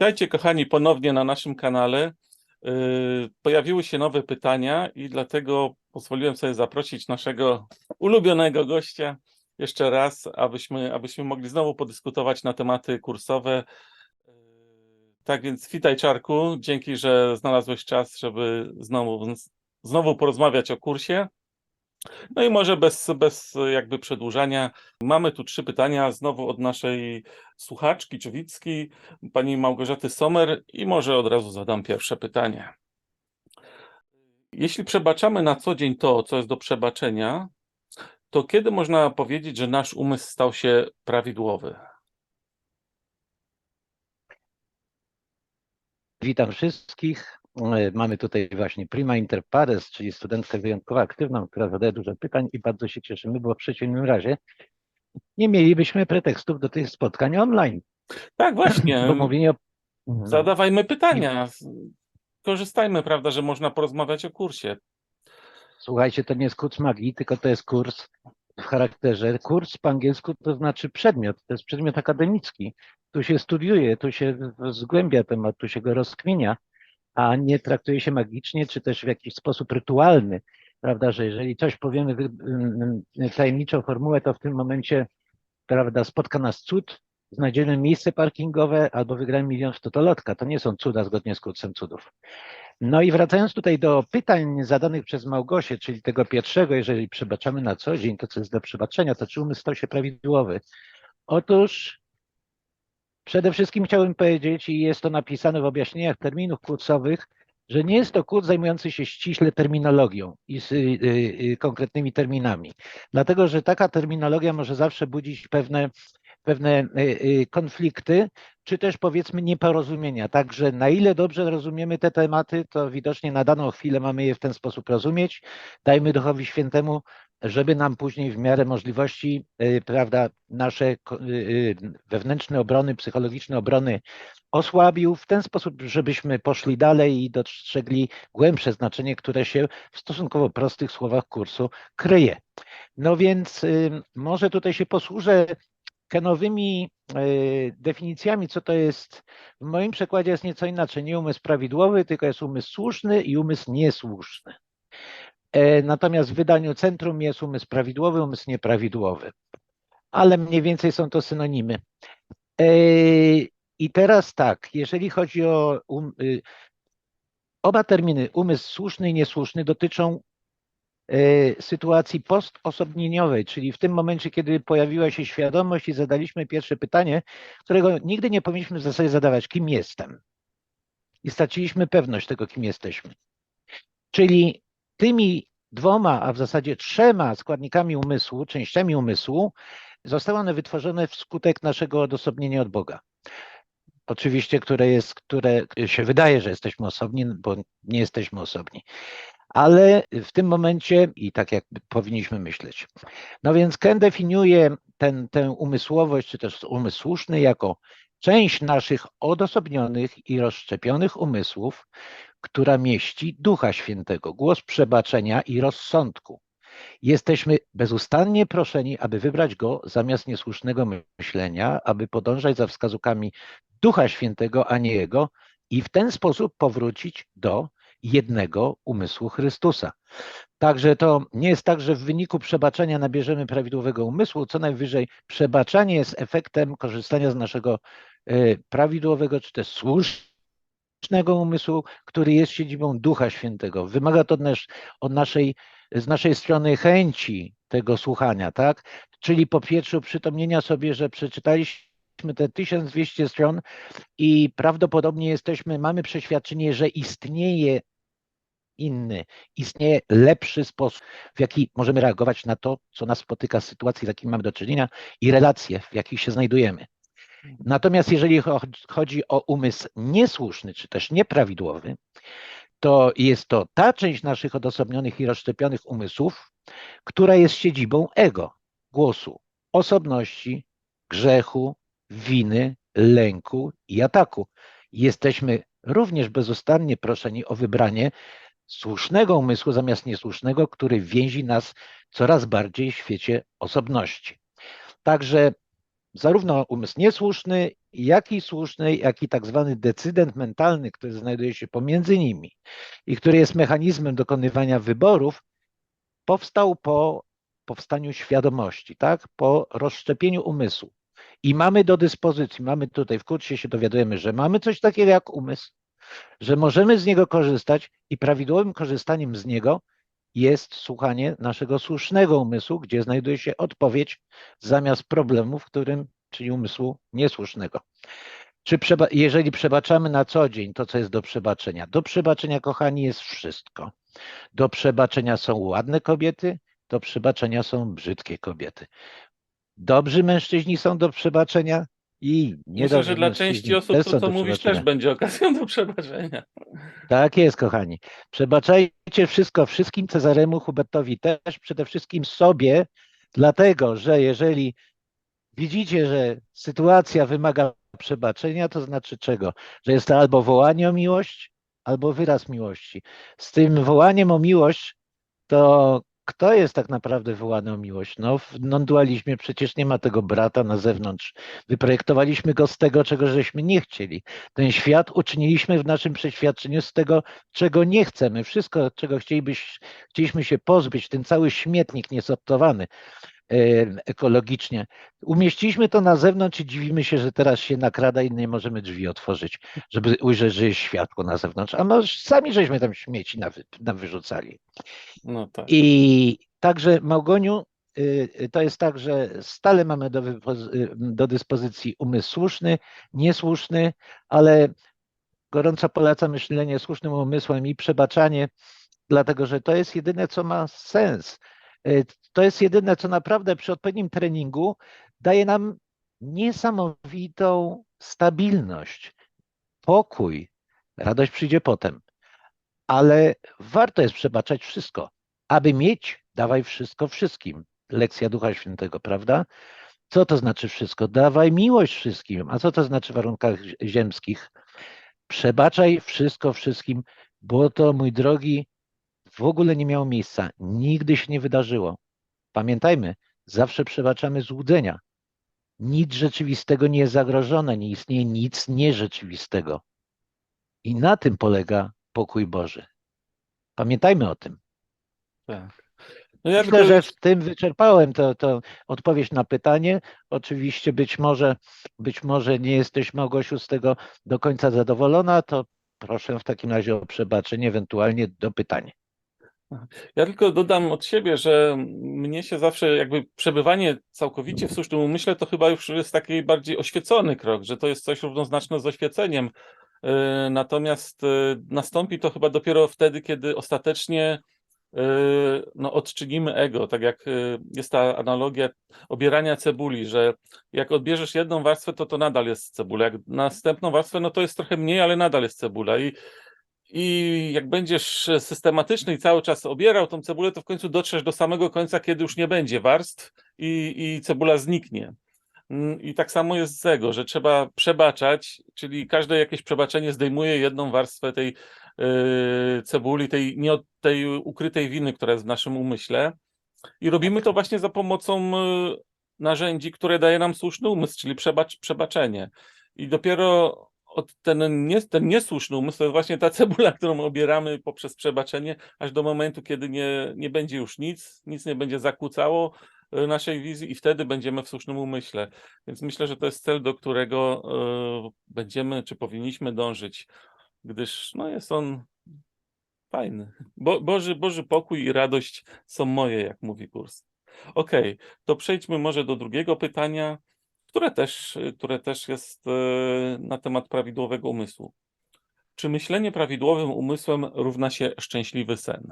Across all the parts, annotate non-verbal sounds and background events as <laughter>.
Witajcie kochani ponownie na naszym kanale. Yy, Pojawiły się nowe pytania i dlatego pozwoliłem sobie zaprosić naszego ulubionego gościa jeszcze raz, abyśmy, abyśmy mogli znowu podyskutować na tematy kursowe. Yy, Tak więc witaj Czarku, dzięki, że znalazłeś czas, żeby znowu, znowu porozmawiać o kursie. No i może bez, bez jakby przedłużania, mamy tu trzy pytania znowu od naszej słuchaczki Czowicki, pani Małgorzaty Sommer i może od razu zadam pierwsze pytanie. Jeśli przebaczamy na co dzień to, co jest do przebaczenia, to kiedy można powiedzieć, że nasz umysł stał się prawidłowy? Witam wszystkich. E, Mamy tutaj właśnie prima inter pares, czyli studentkę wyjątkowo aktywną, która zadaje dużo pytań i bardzo się cieszymy, bo w przeciwnym razie nie mielibyśmy pretekstów do tych spotkań online. Tak, właśnie. Bo mówienie o... Zadawajmy pytania. Korzystajmy, prawda, że można porozmawiać o kursie. Słuchajcie, to nie jest kurs magii, tylko to jest kurs w charakterze. Kurs po angielsku to znaczy przedmiot, to jest przedmiot akademicki. Tu się studiuje, tu się zgłębia temat, tu się go rozkminia, a nie traktuje się magicznie, czy też w jakiś sposób rytualny. Prawda, że jeżeli coś powiemy y, tajemniczą formułę, to w tym momencie, prawda, spotka nas cud, znajdziemy miejsce parkingowe albo wygramy milion w totolotka. To nie są cuda zgodnie z kursem cudów. No i wracając tutaj do pytań zadanych przez Małgosię, czyli tego pierwszego, jeżeli przebaczamy na co dzień to, co jest do przebaczenia, to czy umysł stał się prawidłowy? Otóż przede wszystkim chciałbym powiedzieć, i jest to napisane w objaśnieniach terminów kursowych, że nie jest to kurs zajmujący się ściśle terminologią i z, y, y, konkretnymi terminami. Dlatego, że taka terminologia może zawsze budzić pewne, pewne y, y, konflikty, czy też powiedzmy nieporozumienia. Także na ile dobrze rozumiemy te tematy, to widocznie na daną chwilę mamy je w ten sposób rozumieć. Dajmy Duchowi Świętemu, żeby nam później w miarę możliwości, y, prawda, nasze y, y, wewnętrzne obrony, psychologiczne obrony osłabił w ten sposób, żebyśmy poszli dalej i dostrzegli głębsze znaczenie, które się w stosunkowo prostych słowach kursu kryje. No więc może tutaj się posłużę kenowymi definicjami, co to jest. W moim przekładzie jest nieco inaczej. Nie umysł prawidłowy, tylko jest umysł słuszny i umysł niesłuszny. E, Natomiast w wydaniu centrum jest umysł prawidłowy, umysł nieprawidłowy. Ale mniej więcej są to synonimy. E, I teraz tak, jeżeli chodzi o um, y, oba terminy, umysł słuszny i niesłuszny, dotyczą e, sytuacji postosobnieniowej, czyli w tym momencie, kiedy pojawiła się świadomość i zadaliśmy pierwsze pytanie, którego nigdy nie powinniśmy w zasadzie zadawać, kim jestem? I straciliśmy pewność tego, kim jesteśmy. Czyli tymi dwoma, a w zasadzie trzema składnikami umysłu, częściami umysłu, zostały one wytworzone wskutek naszego odosobnienia od Boga. Oczywiście, które jest, które się wydaje, że jesteśmy osobni, bo nie jesteśmy osobni. Ale w tym momencie i tak jak powinniśmy myśleć. No więc Ken definiuje ten, tę umysłowość, czy też umysł słuszny jako część naszych odosobnionych i rozszczepionych umysłów, która mieści Ducha Świętego, głos przebaczenia i rozsądku. Jesteśmy bezustannie proszeni, aby wybrać go zamiast niesłusznego myślenia, aby podążać za wskazówkami Ducha Świętego, a nie jego, i w ten sposób powrócić do jednego umysłu Chrystusa. Także to nie jest tak, że w wyniku przebaczenia nabierzemy prawidłowego umysłu, co najwyżej przebaczanie jest efektem korzystania z naszego e, prawidłowego czy też słusznego umysłu, który jest siedzibą Ducha Świętego. Wymaga to też od naszej, z naszej strony chęci tego słuchania, tak? Czyli po pierwsze uprzytomnienia sobie, że przeczytaliśmy te 1200 stron i prawdopodobnie jesteśmy, mamy przeświadczenie, że istnieje inny, istnieje lepszy sposób, w jaki możemy reagować na to, co nas spotyka, sytuacje, z jakimi mamy do czynienia i relacje, w jakich się znajdujemy. Natomiast jeżeli cho- chodzi o umysł niesłuszny, czy też nieprawidłowy, to jest to ta część naszych odosobnionych i rozszczepionych umysłów, która jest siedzibą ego, głosu, osobności, grzechu, winy, lęku i ataku. Jesteśmy również bezustannie proszeni o wybranie słusznego umysłu zamiast niesłusznego, który więzi nas coraz bardziej w świecie osobności. Także zarówno umysł niesłuszny, jak i słuszny, jak i tak zwany decydent mentalny, który znajduje się pomiędzy nimi i który jest mechanizmem dokonywania wyborów, powstał po powstaniu świadomości, tak? po rozszczepieniu umysłu. I mamy do dyspozycji, mamy tutaj w kursie się dowiadujemy, że mamy coś takiego jak umysł, że możemy z niego korzystać i prawidłowym korzystaniem z niego jest słuchanie naszego słusznego umysłu, gdzie znajduje się odpowiedź zamiast problemu, w którym, czyli umysłu niesłusznego. Czy przeba, jeżeli przebaczamy na co dzień to, co jest do przebaczenia? Do przebaczenia, kochani, jest wszystko. Do przebaczenia są ładne kobiety, do przebaczenia są brzydkie kobiety. Dobrzy mężczyźni są do przebaczenia i Myślę, niedobrzy że dla części osób to, co mówisz, też będzie okazją do przebaczenia. Tak jest, kochani. Przebaczajcie wszystko wszystkim Cezaremu Hubertowi, też przede wszystkim sobie, dlatego że jeżeli widzicie, że sytuacja wymaga przebaczenia, to znaczy czego? Że jest to albo wołanie o miłość, albo wyraz miłości. Z tym wołaniem o miłość, to kto jest tak naprawdę wołany o miłość? No w non-dualizmie przecież nie ma tego brata na zewnątrz. Wyprojektowaliśmy go z tego, czego żeśmy nie chcieli. Ten świat uczyniliśmy w naszym przeświadczeniu z tego, czego nie chcemy. Wszystko, czego chcielibyś, chcieliśmy się pozbyć, ten cały śmietnik niesortowany ekologicznie. Umieściliśmy to na zewnątrz i dziwimy się, że teraz się nakrada i nie możemy drzwi otworzyć, żeby ujrzeć, że jest światło na zewnątrz. A my sami żeśmy tam śmieci nawy, nawyrzucali. No tak. I także Małgoniu, y, y, to jest tak, że stale mamy do, y, do dyspozycji umysł słuszny, niesłuszny, ale gorąco polecam myślenie słusznym umysłem i przebaczanie, dlatego że to jest jedyne, co ma sens. Y, To jest jedyne, co naprawdę przy odpowiednim treningu daje nam niesamowitą stabilność, pokój. Radość przyjdzie potem, ale warto jest przebaczać wszystko. Aby mieć, dawaj wszystko wszystkim. Lekcja Ducha Świętego, prawda? Co to znaczy wszystko? Dawaj miłość wszystkim. A co to znaczy w warunkach zi- ziemskich? Przebaczaj wszystko wszystkim, bo to, mój drogi, w ogóle nie miało miejsca. Nigdy się nie wydarzyło. Pamiętajmy, zawsze przebaczamy złudzenia. Nic rzeczywistego nie jest zagrożone, nie istnieje nic nierzeczywistego. I na tym polega pokój Boży. Pamiętajmy o tym. tak. No ja Myślę, że w tym wyczerpałem to, to odpowiedź na pytanie. Oczywiście być może, być może nie jesteś Małgosiu z tego do końca zadowolona, to proszę w takim razie o przebaczenie, ewentualnie do pytania. Ja tylko dodam od siebie, że mnie się zawsze jakby przebywanie całkowicie w słusznym umyśle to chyba już jest taki bardziej oświecony krok, że to jest coś równoznaczne z oświeceniem. Yy, Natomiast yy, nastąpi to chyba dopiero wtedy, kiedy ostatecznie yy, no, odczynimy ego, tak jak jest ta analogia obierania cebuli, że jak odbierzesz jedną warstwę, to to nadal jest cebula, jak następną warstwę, no to jest trochę mniej, ale nadal jest cebula. I i jak będziesz systematyczny i cały czas obierał tą cebulę, to w końcu dotrzesz do samego końca, kiedy już nie będzie warstw i, i cebula zniknie. Mm, I tak samo jest z ego, że trzeba przebaczać, czyli każde jakieś przebaczenie zdejmuje jedną warstwę tej yy, cebuli, tej, nie tej ukrytej winy, która jest w naszym umyśle. I robimy to właśnie za pomocą yy, narzędzi, które daje nam słuszny umysł, czyli przebacz, przebaczenie. I dopiero od ten, nie, ten niesłuszny umysł to jest właśnie ta cebula, którą obieramy poprzez przebaczenie, aż do momentu, kiedy nie, nie będzie już nic, nic nie będzie zakłócało e, naszej wizji i wtedy będziemy w słusznym umyśle. Więc myślę, że to jest cel, do którego e, będziemy, czy powinniśmy dążyć, gdyż no, jest on fajny. Bo, Boży, Boży pokój i radość są moje, jak mówi kurs. Okej, to przejdźmy może do drugiego pytania, które też, które też jest e, na temat prawidłowego umysłu. Czy myślenie prawidłowym umysłem równa się szczęśliwy sen?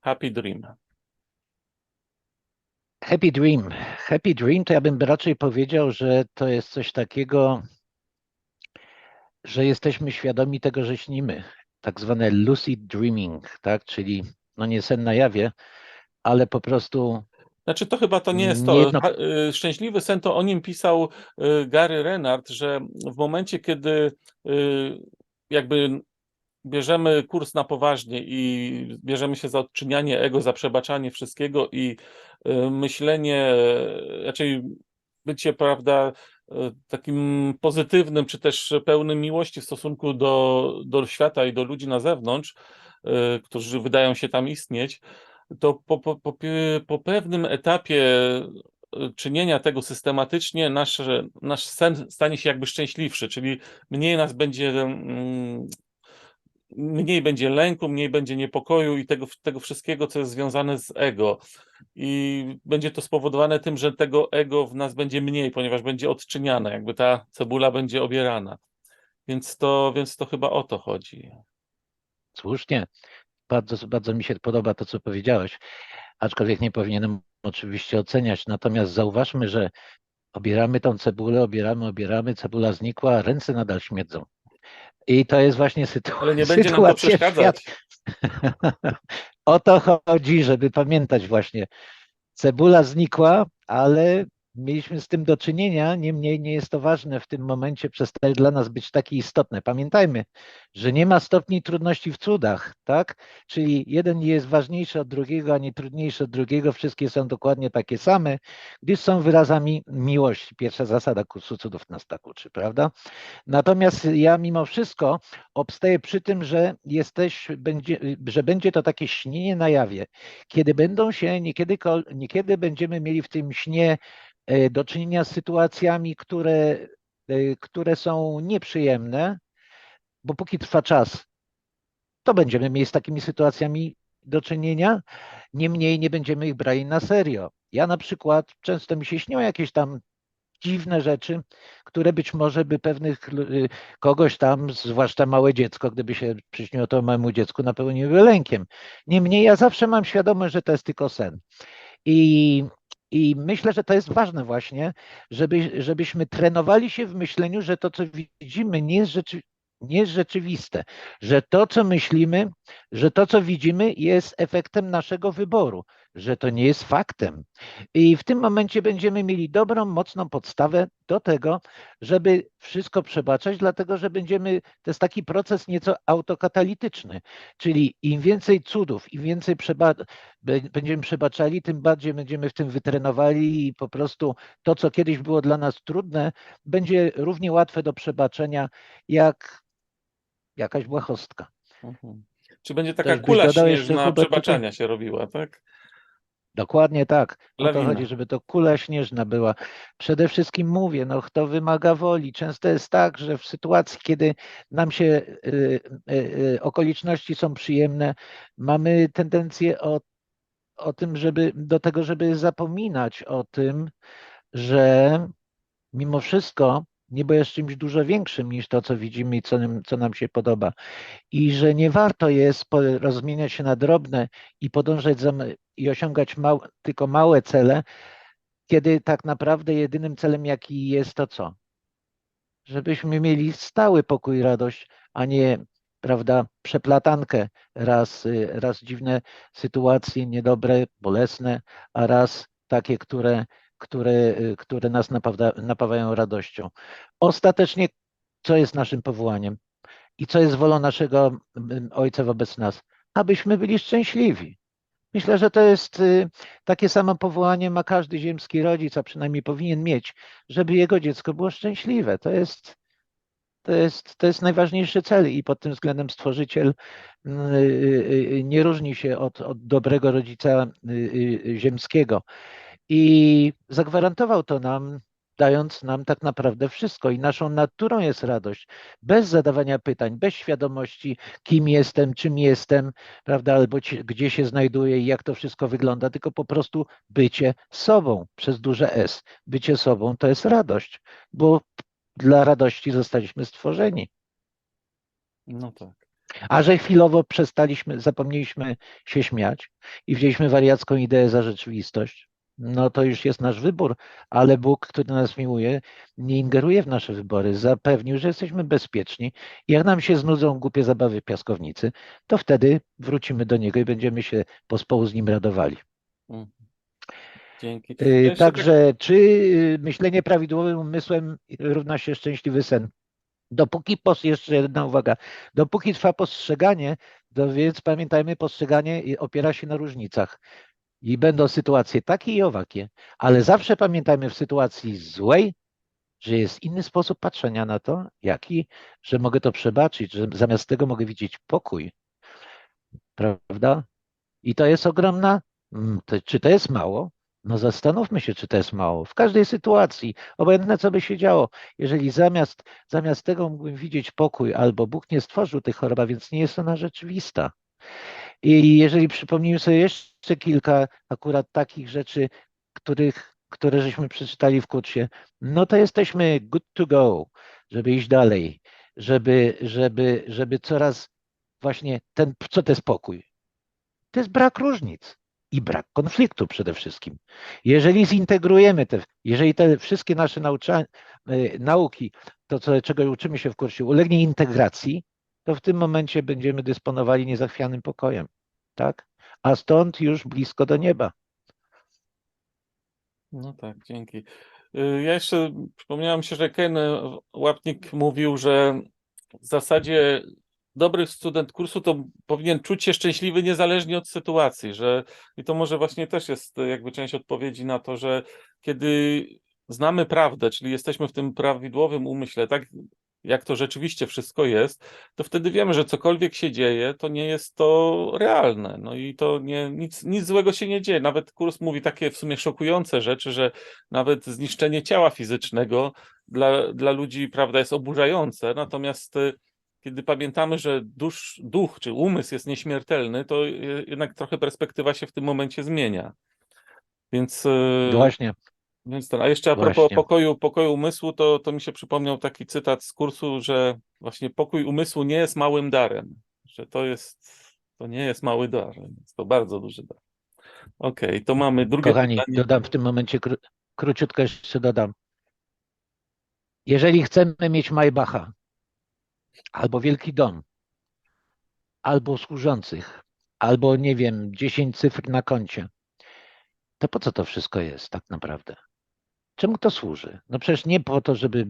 Happy dream. Happy Dream. Happy Dream to ja bym raczej powiedział, że to jest coś takiego, że jesteśmy świadomi tego, że śnimy. Tak zwane lucid dreaming, tak? Czyli no nie sen na jawie, ale po prostu Znaczy, to chyba to nie jest to. Y, Szczęśliwy sen to o nim pisał y, Gary Renard, że w momencie, kiedy y, jakby bierzemy kurs na poważnie i bierzemy się za odczynianie ego, za przebaczanie wszystkiego i myślenie, raczej bycie, prawda, takim pozytywnym, czy też pełnym miłości w stosunku do, do świata i do ludzi na zewnątrz, którzy wydają się tam istnieć, to po, po, po, po pewnym etapie y, czynienia tego systematycznie, nasz, nasz sen stanie się jakby szczęśliwszy, czyli mniej nas będzie, mm, mniej będzie lęku, mniej będzie niepokoju i tego, tego wszystkiego, co jest związane z ego. I będzie to spowodowane tym, że tego ego w nas będzie mniej, ponieważ będzie odczyniane, jakby ta cebula będzie obierana. Więc to, więc to chyba o to chodzi. Słusznie. Bardzo, bardzo mi się podoba to, co powiedziałeś, aczkolwiek nie powinienem oczywiście oceniać. Natomiast zauważmy, że obieramy tą cebulę, obieramy, obieramy, cebula znikła, a ręce nadal śmierdzą. I to jest właśnie sytuacja. Ale nie będzie nam to przeszkadzać. <laughs> o to chodzi, żeby pamiętać właśnie. Cebula znikła, ale mieliśmy z tym do czynienia, niemniej nie jest to ważne w tym momencie, przestaje dla nas być takie istotne. Pamiętajmy, że nie ma stopni trudności w cudach, tak? Czyli jeden nie jest ważniejszy od drugiego, ani trudniejszy od drugiego, wszystkie są dokładnie takie same, gdyż są wyrazami miłości. Pierwsza zasada kursu cudów nas tak uczy, prawda? Natomiast ja mimo wszystko obstaję przy tym, że jesteś, będzie, że będzie to takie śnienie na jawie, kiedy będą się, niekiedy, niekiedy będziemy mieli w tym śnie do czynienia z sytuacjami, które, e, które są nieprzyjemne, bo póki trwa czas, to będziemy mieli z takimi sytuacjami do czynienia, niemniej nie będziemy ich brali na serio. Ja na przykład często mi się śnią jakieś tam dziwne rzeczy, które być może by pewnych y, kogoś tam, zwłaszcza małe dziecko, gdyby się przyśniło to małemu dziecku, napełniły lękiem. Niemniej ja zawsze mam świadomość, że to jest tylko sen. I, i myślę, że to jest ważne właśnie, żeby, żebyśmy trenowali się w myśleniu, że to, co widzimy, nie jest, rzeczy, nie jest rzeczywiste, że to, co myślimy, że to, co widzimy, jest efektem naszego wyboru, że to nie jest faktem. I w tym momencie będziemy mieli dobrą, mocną podstawę do tego, żeby wszystko przebaczać, dlatego że będziemy, to jest taki proces nieco autokatalityczny, czyli im więcej cudów, im więcej przeba będziemy przebaczali, tym bardziej będziemy w tym wytrenowali i po prostu to, co kiedyś było dla nas trudne, będzie równie łatwe do przebaczenia, jak jakaś błahostka. Mhm. Czy będzie taka Też kula śnieżna przebaczania się robiła, tak? Dokładnie tak. O to chodzi, żeby to kula śnieżna była. Przede wszystkim mówię, no to wymaga woli. Często jest tak, że w sytuacji, kiedy nam się y, y, y, okoliczności są przyjemne, mamy tendencję o, o tym, żeby do tego, żeby zapominać o tym, że mimo wszystko niebo jest czymś dużo większym niż to, co widzimy i co nam, co nam się podoba. I że nie warto jest rozmieniać się na drobne i podążać za, i osiągać mał, tylko małe cele, kiedy tak naprawdę jedynym celem, jaki jest, to co? Żebyśmy mieli stały pokój i radość, a nie, prawda, przeplatankę, raz, y, raz dziwne sytuacje, niedobre, bolesne, a raz takie, które, które, y, które nas napawają radością. Ostatecznie, co jest naszym powołaniem? i co jest wolą naszego Ojca wobec nas, abyśmy byli szczęśliwi. Myślę, że to jest y, takie samo powołanie ma każdy ziemski rodzic, a przynajmniej powinien mieć, żeby jego dziecko było szczęśliwe. To jest, to jest, to jest najważniejszy cel i pod tym względem stworzyciel y, nie różni się od, od dobrego rodzica ziemskiego. I zagwarantował to nam, dając nam tak naprawdę wszystko. I naszą naturą jest radość, bez zadawania pytań, bez świadomości, kim jestem, czym jestem, prawda, albo gdzie się znajduję i jak to wszystko wygląda, tylko po prostu bycie sobą przez duże S. Bycie sobą to jest radość, bo dla radości zostaliśmy stworzeni. No tak. A że chwilowo przestaliśmy, zapomnieliśmy się śmiać i wzięliśmy wariacką ideę za rzeczywistość, no to już jest nasz wybór, ale Bóg, który nas miłuje, nie ingeruje w nasze wybory. Zapewnił, że jesteśmy bezpieczni. Jak nam się znudzą głupie zabawy w piaskownicy, to wtedy wrócimy do Niego i będziemy się pospołu z Nim radowali. Mhm. Dzięki. Yy, jeszcze tak- Także, czy yy, myślenie prawidłowym umysłem równa się szczęśliwy sen? Dopóki pos, jeszcze jedna uwaga, dopóki trwa postrzeganie, to więc pamiętajmy, postrzeganie i opiera się na różnicach. I będą sytuacje takie i owakie, ale zawsze pamiętajmy w sytuacji złej, że jest inny sposób patrzenia na to, jaki, że mogę to przebaczyć, że zamiast tego mogę widzieć pokój. Prawda? I to jest ogromna. mm, Czy to jest mało? No zastanówmy się, czy to jest mało. W każdej sytuacji, obojętne co by się działo, jeżeli zamiast, zamiast tego mógłbym widzieć pokój, albo Bóg nie stworzył tych chorób, a więc nie jest ona rzeczywista. I jeżeli przypomnimy sobie jeszcze kilka akurat takich rzeczy, których, które żeśmy przeczytali w kursie, no to jesteśmy good to go, żeby iść dalej, żeby, żeby, żeby coraz właśnie ten, co to jest pokój? To jest brak różnic i brak konfliktu przede wszystkim. Jeżeli zintegrujemy te, jeżeli te wszystkie nasze naucza, y, nauki, to co, czego uczymy się w kursie, ulegnie integracji, to w tym momencie będziemy dysponowali niezachwianym pokojem, tak? A stąd już blisko do nieba. No tak, dzięki. Y, Ja jeszcze przypomniałem się, że Ken Łapnik mówił, że w zasadzie dobry student kursu to powinien czuć się szczęśliwy niezależnie od sytuacji, że i to może właśnie też jest jakby część odpowiedzi na to, że kiedy znamy prawdę, czyli jesteśmy w tym prawidłowym umyśle, tak jak to rzeczywiście wszystko jest, to wtedy wiemy, że cokolwiek się dzieje, to nie jest to realne. No i to nie, nic, nic złego się nie dzieje. Nawet kurs mówi takie w sumie szokujące rzeczy, że nawet zniszczenie ciała fizycznego dla, dla ludzi, prawda, jest oburzające. Natomiast y, kiedy pamiętamy, że dusz, duch czy umysł jest nieśmiertelny, to jednak trochę perspektywa się w tym momencie zmienia. Więc, y, Właśnie, więc ten, a jeszcze a propos Właśnie. pokoju, pokoju umysłu, to, to mi się przypomniał taki cytat z kursu, że właśnie pokój umysłu nie jest małym darem, że to jest, to nie jest mały dar, jest to bardzo duży dar. Okej, to mamy drugie kochani, pytanie. dodam w tym momencie kró, króciutko jeszcze dodam. Jeżeli chcemy mieć Maybacha, albo wielki dom, albo służących, albo nie wiem, 10 cyfr na koncie, to po co to wszystko jest tak naprawdę? Czemu to służy? No przecież nie po to, żeby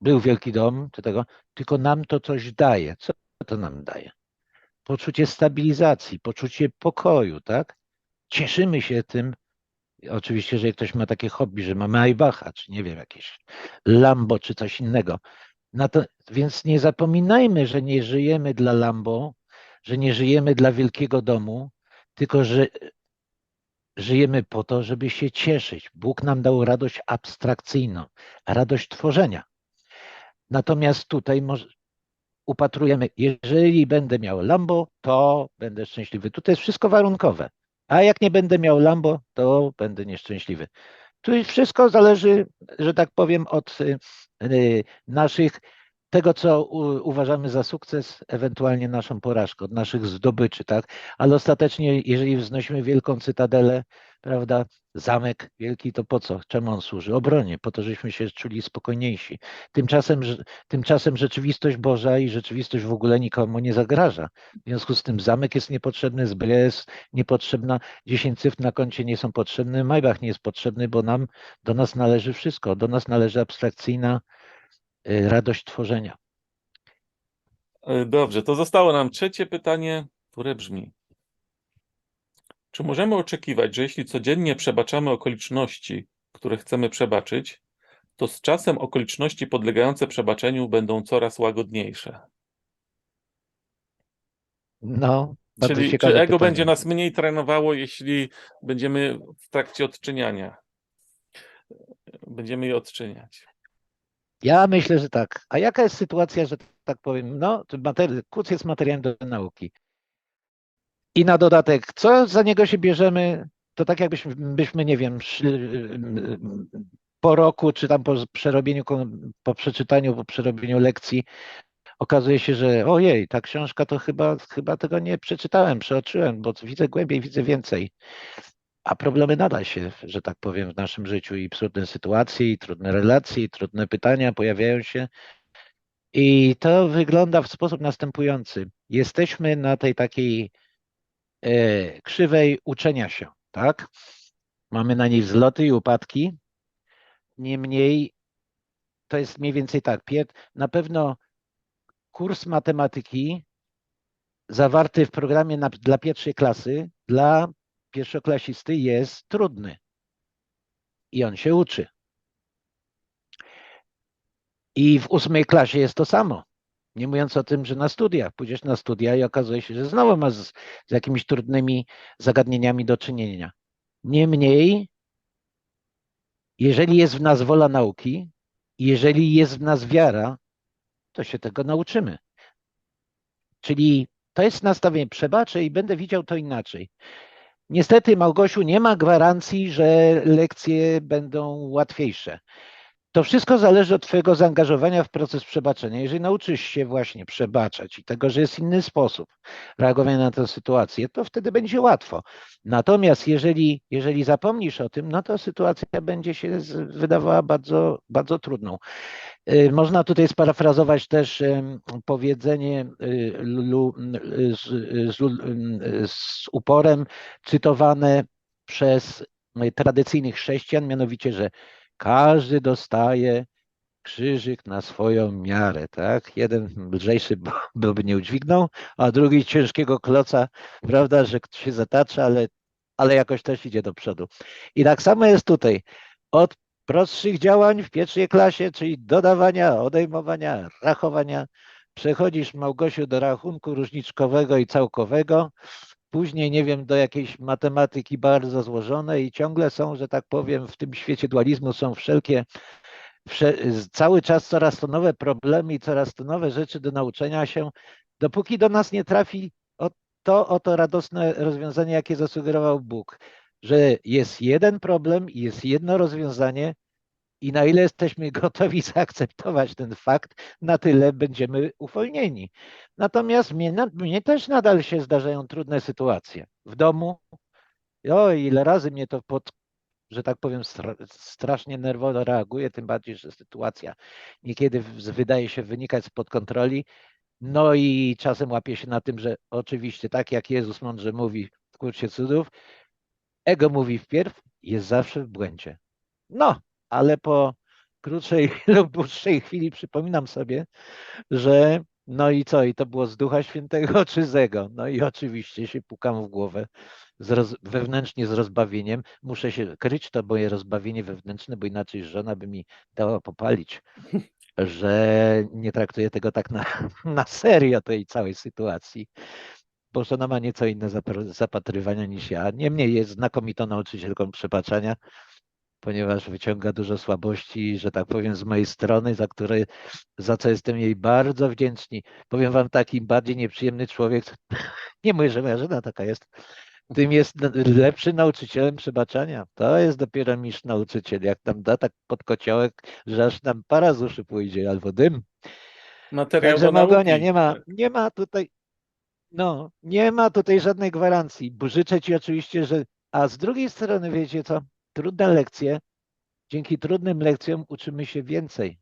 był wielki dom, czy tego, tylko nam to coś daje. Co to nam daje? Poczucie stabilizacji, poczucie pokoju, tak? Cieszymy się tym. Oczywiście, jeżeli ktoś ma takie hobby, że ma Maybacha, czy nie wiem, jakieś Lambo, czy coś innego. To, więc nie zapominajmy, że nie żyjemy dla Lambo, że nie żyjemy dla wielkiego domu, tylko że żyjemy po to, żeby się cieszyć. Bóg nam dał radość abstrakcyjną, radość tworzenia. Natomiast tutaj upatrujemy, jeżeli będę miał Lambo, to będę szczęśliwy. Tutaj jest wszystko warunkowe. A jak nie będę miał Lambo, to będę nieszczęśliwy. Tu wszystko zależy, że tak powiem, od y, y, naszych, tego co uważamy za sukces, ewentualnie naszą porażkę, od naszych zdobyczy, tak? Ale ostatecznie, jeżeli wznosimy wielką cytadelę, prawda, zamek wielki, to po co? Czemu on służy? Obronie, po to, żeśmy się czuli spokojniejsi. Tymczasem, tymczasem rzeczywistość Boża i rzeczywistość w ogóle nikomu nie zagraża. W związku z tym zamek jest niepotrzebny, zbroja jest niepotrzebna, 10 cyfr na koncie nie są potrzebne, Maybach nie jest potrzebny, bo nam, do nas należy wszystko. Do nas należy abstrakcyjna radość tworzenia. E, Dobrze, to zostało nam trzecie pytanie, które brzmi: Czy możemy oczekiwać, że jeśli codziennie przebaczamy okoliczności, które chcemy przebaczyć, to z czasem okoliczności podlegające przebaczeniu będą coraz łagodniejsze? No, Czyli czy ego pytanie. będzie nas mniej trenowało, jeśli będziemy w trakcie odczyniania? Będziemy je odczyniać. Ja myślę, że tak. A jaka jest sytuacja, że tak powiem, no, materi- kuc jest materiałem do nauki. I na dodatek, co za niego się bierzemy, to tak jakbyśmy, byśmy, nie wiem, po roku, czy tam po przerobieniu, po przeczytaniu, po przerobieniu lekcji, okazuje się, że ojej, ta książka to chyba, chyba tego nie przeczytałem, przeoczyłem, bo widzę głębiej, widzę więcej. A problemy nadal się, że tak powiem, w naszym życiu i trudne sytuacje, i trudne relacje, i trudne pytania pojawiają się. I to wygląda w sposób następujący. Jesteśmy na tej takiej e, krzywej uczenia się, tak? Mamy na niej wzloty i upadki. Niemniej to jest mniej więcej tak. Na pewno kurs matematyki zawarty w programie na, dla pierwszej klasy, dla pierwszoklasisty jest trudny. I on się uczy. I w ósmej klasie jest to samo. Nie mówiąc o tym, że na studiach, pójdziesz na studia i okazuje się, że znowu masz z, z jakimiś trudnymi zagadnieniami do czynienia. Niemniej, jeżeli jest w nas wola nauki, jeżeli jest w nas wiara, to się tego nauczymy. Czyli to jest nastawienie, przebaczę i będę widział to inaczej. Niestety, Małgosiu, nie ma gwarancji, że lekcje będą łatwiejsze. To wszystko zależy od Twojego zaangażowania w proces przebaczenia. Jeżeli nauczysz się właśnie przebaczać i tego, że jest inny sposób reagowania na tę sytuację, to wtedy będzie łatwo. Natomiast jeżeli, jeżeli zapomnisz o tym, no to sytuacja będzie się wydawała bardzo, bardzo trudną. Y, Można tutaj sparafrazować też powiedzenie y, z, z, z uporem cytowane przez tradycyjnych chrześcijan, mianowicie, że każdy dostaje krzyżyk na swoją miarę, tak? Jeden lżejszy <laughs> bo- bo by nie udźwignął, a drugi ciężkiego kloca, prawda, że się zatacza, ale, ale jakoś też idzie do przodu. I tak samo jest tutaj. Od prostszych działań w pierwszej klasie, czyli dodawania, odejmowania, rachowania, przechodzisz Małgosiu do rachunku różniczkowego i całkowego, później, nie wiem, do jakiejś matematyki bardzo złożonej i ciągle są, że tak powiem, w tym świecie dualizmu są wszelkie, wsze, cały czas coraz to nowe problemy i coraz to nowe rzeczy do nauczenia się, dopóki do nas nie trafi o to oto radosne rozwiązanie, jakie zasugerował Bóg, że jest jeden problem i jest jedno rozwiązanie i na ile jesteśmy <laughs> gotowi zaakceptować ten fakt, na tyle będziemy uwolnieni. Natomiast mnie, mnie też nadal się zdarzają trudne sytuacje. W domu, o ile razy mnie to pod, że tak powiem, stra, strasznie nerwowo reaguje, tym bardziej, że sytuacja niekiedy wydaje się wynikać spod kontroli. No i czasem łapie się na tym, że oczywiście tak jak Jezus mądrze mówi w kursie cudów, ego mówi wpierw, jest zawsze w błędzie. No, ale po krótszej <laughs> lub dłuższej chwili przypominam sobie, że no i co, i to było z Ducha Świętego czy z ego? No i oczywiście się pukam w głowę z roz, wewnętrznie z rozbawieniem. Muszę się kryć to moje rozbawienie wewnętrzne, bo inaczej żona by mi dała popalić, <laughs> że nie traktuję tego tak na, <laughs> na serio tej całej sytuacji. Bo żona ma nieco inne zapatrywania niż ja. Niemniej jest znakomitą nauczycielką przebaczania ponieważ wyciąga dużo słabości, że tak powiem, z mojej strony, za które, za co jestem jej bardzo wdzięczny. Powiem wam, taki bardziej nieprzyjemny człowiek, <laughs> nie mówię, że moja żona taka jest, tym jest lepszy nauczycielem przebaczania. To jest dopiero mistrz nauczyciel, jak tam da tak pod kociołek, że aż nam para z uszy pójdzie, albo dym. Materiał Także nauki. nie ma, nie ma tutaj, no, nie ma tutaj żadnej gwarancji, bo życzę Ci oczywiście, że, a z drugiej strony, wiecie co, trudne lekcje, dzięki trudnym lekcjom uczymy się więcej.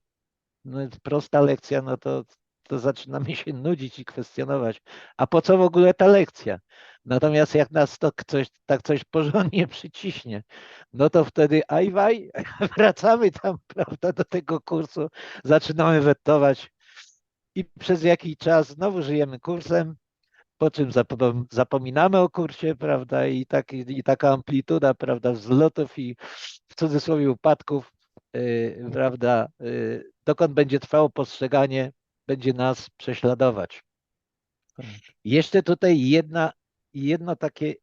No, prosta lekcja, no to, to zaczynamy się nudzić i kwestionować, a po co w ogóle ta lekcja? Natomiast jak nas to coś, tak coś porządnie przyciśnie, no to wtedy ajwaj, <laughs> wracamy tam, prawda, do tego kursu, zaczynamy wetować i przez jakiś czas znowu żyjemy kursem, po czym zapom- zapominamy o kursie, prawda, i, tak, i taka amplituda, prawda, wzlotów i w cudzysłowie upadków, yy, prawda, yy, dokąd będzie trwało postrzeganie, będzie nas prześladować. Jeszcze tutaj jedna, jedno takie,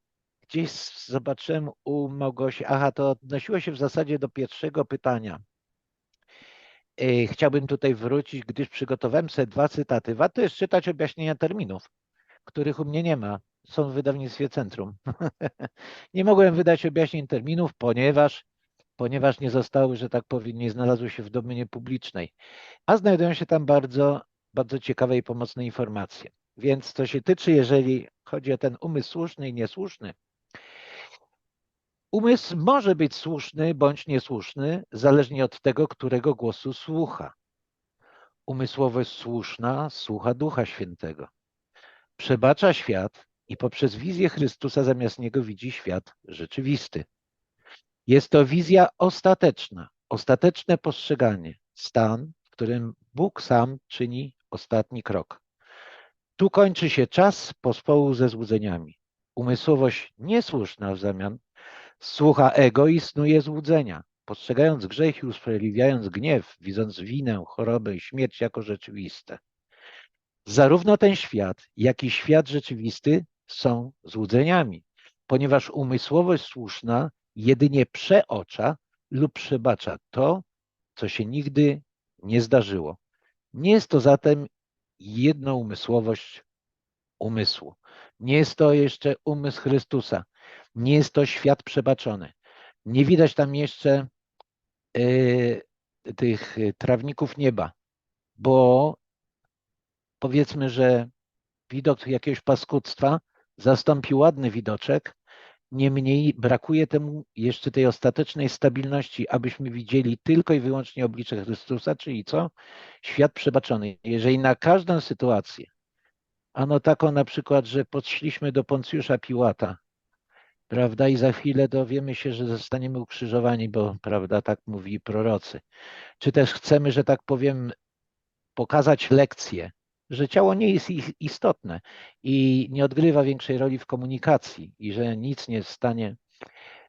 gdzieś zobaczyłem u Małgosi, aha, to odnosiło się w zasadzie do pierwszego pytania. Yy, Chciałbym tutaj wrócić, gdyż przygotowałem sobie dwa cytaty. Warto jest czytać objaśnienia terminów, których u mnie nie ma. Są w wydawnictwie Centrum. <laughs> nie mogłem wydać objaśnień terminów, ponieważ, ponieważ nie zostały, że tak powiem, nie znalazły się w domenie publicznej. A znajdują się tam bardzo, bardzo ciekawe i pomocne informacje. Więc co się tyczy, jeżeli chodzi o ten umysł słuszny i niesłuszny, umysł może być słuszny bądź niesłuszny, zależnie od tego, którego głosu słucha. Umysłowość słuszna słucha Ducha Świętego. Przebacza świat i poprzez wizję Chrystusa zamiast niego widzi świat rzeczywisty. Jest to wizja ostateczna, ostateczne postrzeganie, stan, którym Bóg sam czyni ostatni krok. Tu kończy się czas pospołu ze złudzeniami. Umysłowość niesłuszna w zamian słucha ego i snuje złudzenia, postrzegając grzech i usprawiedliwiając gniew, widząc winę, chorobę i śmierć jako rzeczywiste. Zarówno ten świat, jak i świat rzeczywisty są złudzeniami, ponieważ umysłowość słuszna jedynie przeocza lub przebacza to, co się nigdy nie zdarzyło. Nie jest to zatem jednoumysłowość umysłu. Nie jest to jeszcze umysł Chrystusa. Nie jest to świat przebaczony. Nie widać tam jeszcze y, tych trawników nieba, bo powiedzmy, że widok jakiegoś paskudztwa zastąpi ładny widoczek, niemniej brakuje temu jeszcze tej ostatecznej stabilności, abyśmy widzieli tylko i wyłącznie oblicze Chrystusa, czyli co? Świat przebaczony. Jeżeli na każdą sytuację, ano taką na przykład, że podszliśmy do Poncjusza Piłata, prawda, i za chwilę dowiemy się, że zostaniemy ukrzyżowani, bo, prawda, tak mówi prorocy. Czy też chcemy, że tak powiem, pokazać lekcję, że ciało nie jest istotne i nie odgrywa większej roli w komunikacji i że nic nie jest w stanie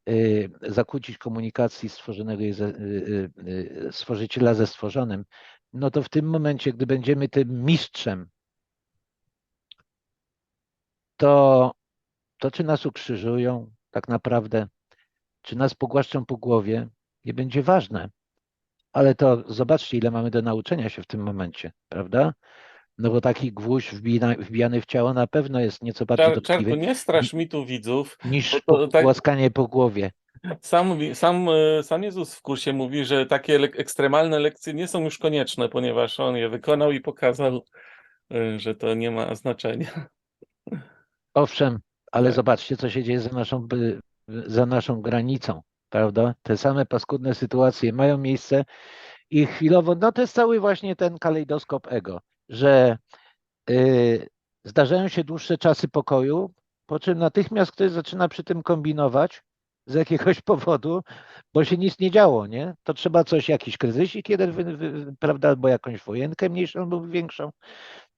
y, zakłócić komunikacji stworzonego y, y, stworzyciela ze stworzonym, no to w tym momencie, gdy będziemy tym mistrzem, to, to czy nas ukrzyżują tak naprawdę, czy nas pogłaszczą po głowie, nie będzie ważne. Ale to zobaczcie, ile mamy do nauczenia się w tym momencie, prawda? No bo taki gwóźdź wbina, wbijany w ciało na pewno jest nieco bardziej Czar, Czarku, dotkliwy nie strasz mi tu widzów. niż to tak- głaskanie po głowie. Sam, sam, e, sam Jezus w kursie mówi, że takie ekstremalne lekcje nie są już konieczne, ponieważ on je wykonał i pokazał, e, że to nie ma znaczenia. Owszem, ale Tak. zobaczcie, co się dzieje za naszą, by- za naszą granicą, prawda? Te same paskudne sytuacje mają miejsce i chwilowo, no to jest cały właśnie ten kalejdoskop ego, że y, zdarzają się dłuższe czasy pokoju, po czym natychmiast ktoś zaczyna przy tym kombinować z jakiegoś <laughs> powodu, bo się nic nie działo, nie? To trzeba coś, jakiś kryzysik jeden, wy, wy, prawda, albo jakąś wojenkę mniejszą lub większą.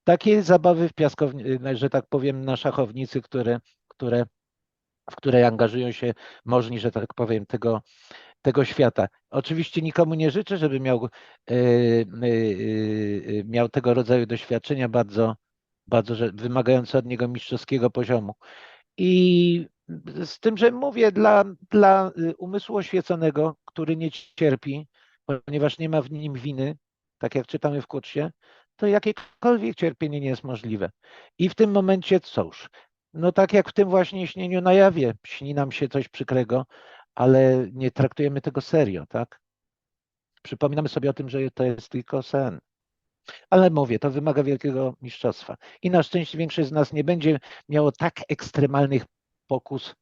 Takie zabawy w piaskowni, że tak powiem, na szachownicy, które, które, w które angażują się możni, że tak powiem, tego, tego świata. Oczywiście nikomu nie życzę, żeby miał, yy, yy, yy, miał tego rodzaju doświadczenia bardzo, bardzo wymagające od niego mistrzowskiego poziomu. I z tym, że mówię, dla, dla y, umysłu oświeconego, który nie cierpi, ponieważ nie ma w nim winy, tak jak czytamy w kursie, to jakiekolwiek cierpienie nie jest możliwe. I w tym momencie cóż, no tak jak w tym właśnie śnieniu na jawie, śni nam się coś przykrego, ale nie traktujemy tego serio, tak? Przypominamy sobie o tym, że to jest tylko sen. Ale mówię, to wymaga wielkiego mistrzostwa. I na szczęście większość z nas nie będzie miało tak ekstremalnych pokus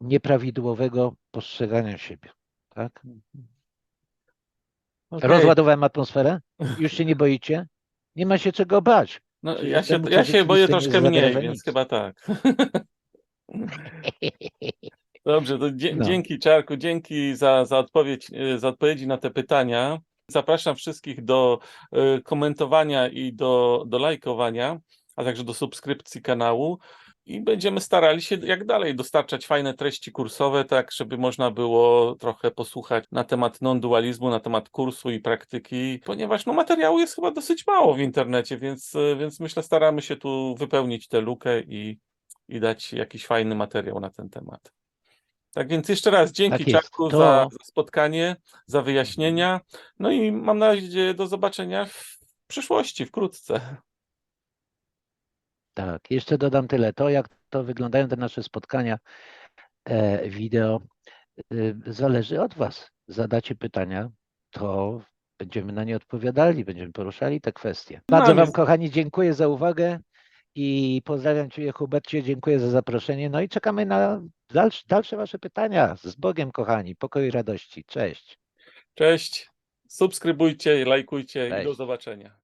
nieprawidłowego postrzegania siebie. Tak? Okej. Rozładowałem atmosferę? Już się nie boicie? Nie ma się czego bać. No, ja się, ja się boję troszkę mniej, więc nic. chyba tak. <laughs> Dobrze, to dzie- No. dzięki Czarku, dzięki za, za, odpowiedź, e, za odpowiedzi na te pytania. Zapraszam wszystkich do e, komentowania i do, do lajkowania, a także do subskrypcji kanału. I będziemy starali się jak dalej dostarczać fajne treści kursowe, tak żeby można było trochę posłuchać na temat non-dualizmu, na temat kursu i praktyki, ponieważ no, materiału jest chyba dosyć mało w internecie, więc, e, więc myślę staramy się tu wypełnić tę lukę i, i dać jakiś fajny materiał na ten temat. Tak więc jeszcze raz dzięki Tak jest. Czarku To- za, za spotkanie, za wyjaśnienia. No i mam nadzieję do zobaczenia w przyszłości, wkrótce. Tak, jeszcze dodam tyle. To, jak to wyglądają te nasze spotkania e, wideo, y, zależy od Was. Zadacie pytania, to będziemy na nie odpowiadali, będziemy poruszali te kwestie. No, Bardzo ale Wam, z- kochani, dziękuję za uwagę i pozdrawiam Ciebie, Hubercie, dziękuję za zaproszenie. No i czekamy na dalsze, dalsze Wasze pytania. Z Bogiem, kochani, pokoju i radości. Cześć. Cześć, subskrybujcie, lajkujcie i do Cześć. zobaczenia.